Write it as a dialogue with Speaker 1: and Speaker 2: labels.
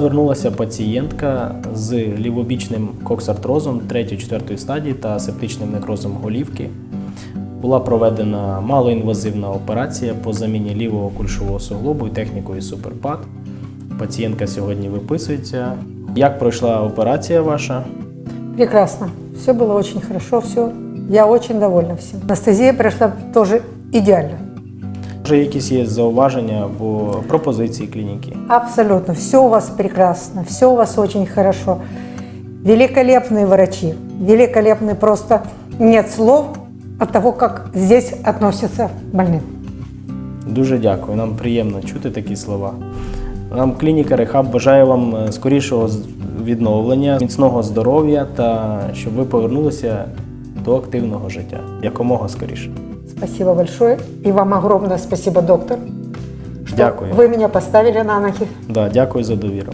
Speaker 1: Звернулася пацієнтка з лівобічним коксартрозом 3-4 стадії та септичним некрозом голівки. Була проведена малоінвазивна операція по заміні лівого кульшового суглобу і технікою суперпад. Пацієнтка сьогодні виписується. Як пройшла операція ваша?
Speaker 2: Прекрасно. Все было очень хорошо, все. Я очень довольна всем. Анестезия прошла тоже идеально.
Speaker 1: Може, якісь є зауваження або пропозиції клініки?
Speaker 2: Абсолютно. Все у вас прекрасно, все у вас очень хорошо. Великолепные врачи, великолепные просто нет слов от того, как здесь относятся к больным.
Speaker 1: Дуже дякую. Нам приємно чути такі слова. Нам клініка Рехаб бажає вам е, скорішого з- відновлення, міцного здоров'я та щоб ви повернулися до активного життя якомога скоріше.
Speaker 2: Спасибо большое. И вам огромное спасибо, доктор. что
Speaker 1: Дякую.
Speaker 2: Вы меня поставили на ноги.
Speaker 1: Да, дякую за довіру.